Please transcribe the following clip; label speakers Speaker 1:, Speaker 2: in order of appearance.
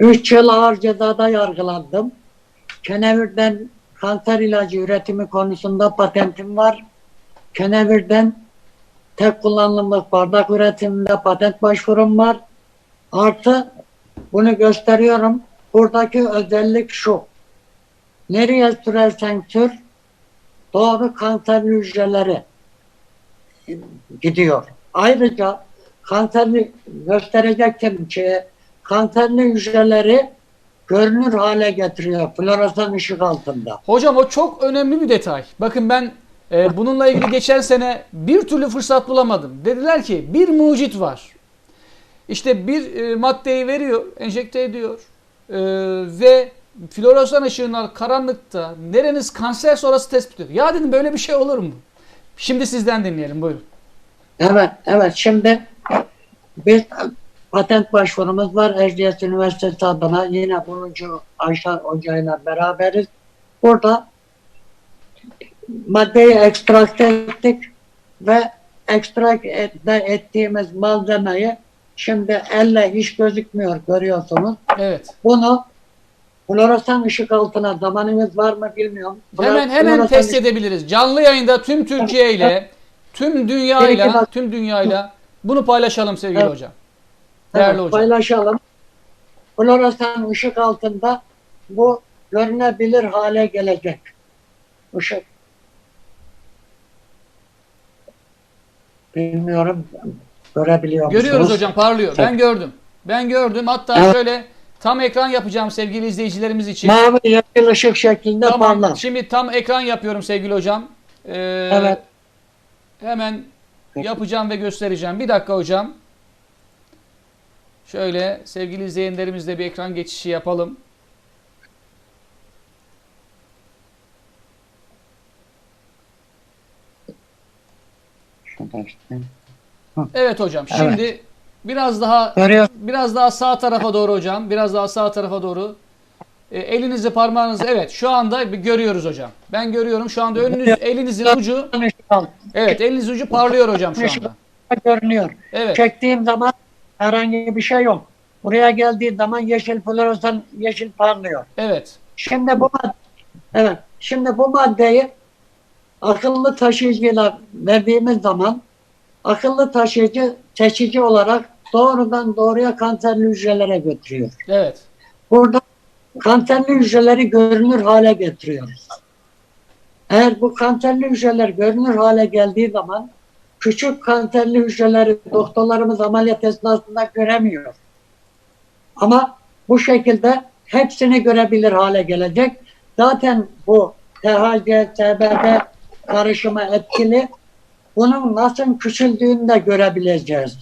Speaker 1: Üç yıl ağır cezada yargılandım. Kenevir'den kanser ilacı üretimi konusunda patentim var. Kenevir'den tek kullanımlık bardak üretiminde patent başvurum var. Artı bunu gösteriyorum. Buradaki özellik şu. Nereye sürersen sür doğru kanserli hücreleri gidiyor. Ayrıca kanserli gösterecektim ki kanserli hücreleri görünür hale getiriyor floresan ışık altında.
Speaker 2: Hocam o çok önemli bir detay. Bakın ben e, bununla ilgili geçen sene bir türlü fırsat bulamadım. Dediler ki bir mucit var. İşte bir e, maddeyi veriyor, enjekte ediyor E, ve floresan ışığına karanlıkta nereniz kanser sonrası tespit ediyor. Ya dedim böyle bir şey olur mu? Şimdi sizden dinleyelim buyurun.
Speaker 1: Evet, evet. Şimdi biz patent başvurumuz var. Erciyes Üniversitesi adına yine 10. Ayşe Hoca'yla beraberiz. Burada maddeyi ekstrakte ettik ve ekstrak et- ettiğimiz malzemeyi şimdi elle hiç gözükmüyor görüyorsunuz.
Speaker 2: Evet.
Speaker 1: Bunu floresan ışık altına zamanınız var mı bilmiyorum.
Speaker 2: Hemen hemen
Speaker 1: Floresan
Speaker 2: test
Speaker 1: ışık-
Speaker 2: edebiliriz. Canlı yayında tüm Türkiye ile tüm dünyayla
Speaker 1: bak-
Speaker 2: tüm dünyayla bunu paylaşalım sevgili
Speaker 1: Evet.
Speaker 2: hocam. Değerli
Speaker 1: Evet,
Speaker 2: hocam.
Speaker 1: Paylaşalım. Floresan ışık altında bu görünebilir hale gelecek. Işık. Bilmiyorum. Görebiliyor musunuz?
Speaker 2: Görüyoruz hocam parlıyor. Ben gördüm. Ben gördüm. Hatta
Speaker 1: Evet.
Speaker 2: şöyle tam ekran yapacağım sevgili izleyicilerimiz için.
Speaker 1: Mavi yeşil ışık şeklinde
Speaker 2: Tamam.
Speaker 1: parlar.
Speaker 2: Şimdi tam ekran yapıyorum sevgili hocam. Ee,
Speaker 1: Evet.
Speaker 2: Hemen yapacağım ve göstereceğim. Bir dakika hocam. Şöyle sevgili izleyenlerimizle bir ekran geçişi yapalım. Evet hocam.
Speaker 1: Evet.
Speaker 2: Şimdi biraz daha
Speaker 1: Görüyor.
Speaker 2: biraz daha sağ tarafa doğru hocam. Biraz daha sağ tarafa doğru. E, elinizi parmağınızı evet şu anda bir görüyoruz hocam. Ben görüyorum şu anda önünüz elinizin ucu evet elinizin ucu parlıyor hocam şu anda.
Speaker 1: görünüyor.
Speaker 2: Evet.
Speaker 1: Çektiğim zaman herhangi bir şey yok. Buraya geldiği zaman yeşil floresan yeşil parlıyor.
Speaker 2: Evet.
Speaker 1: Şimdi bu evet, şimdi bu maddeyi akıllı taşıyıcıyla verdiğimiz zaman akıllı taşıyıcı seçici olarak doğrudan doğruya kanserli hücrelere götürüyor.
Speaker 2: Evet.
Speaker 1: Burada kanserli hücreleri görünür hale getiriyoruz. Eğer bu kanserli hücreler görünür hale geldiği zaman küçük kanserli hücreleri doktorlarımız ameliyat esnasında göremiyor. Ama bu şekilde hepsini görebilir hale gelecek. Zaten bu THC, CBD karışımı etkili. Bunun nasıl küçüldüğünü de görebileceğiz.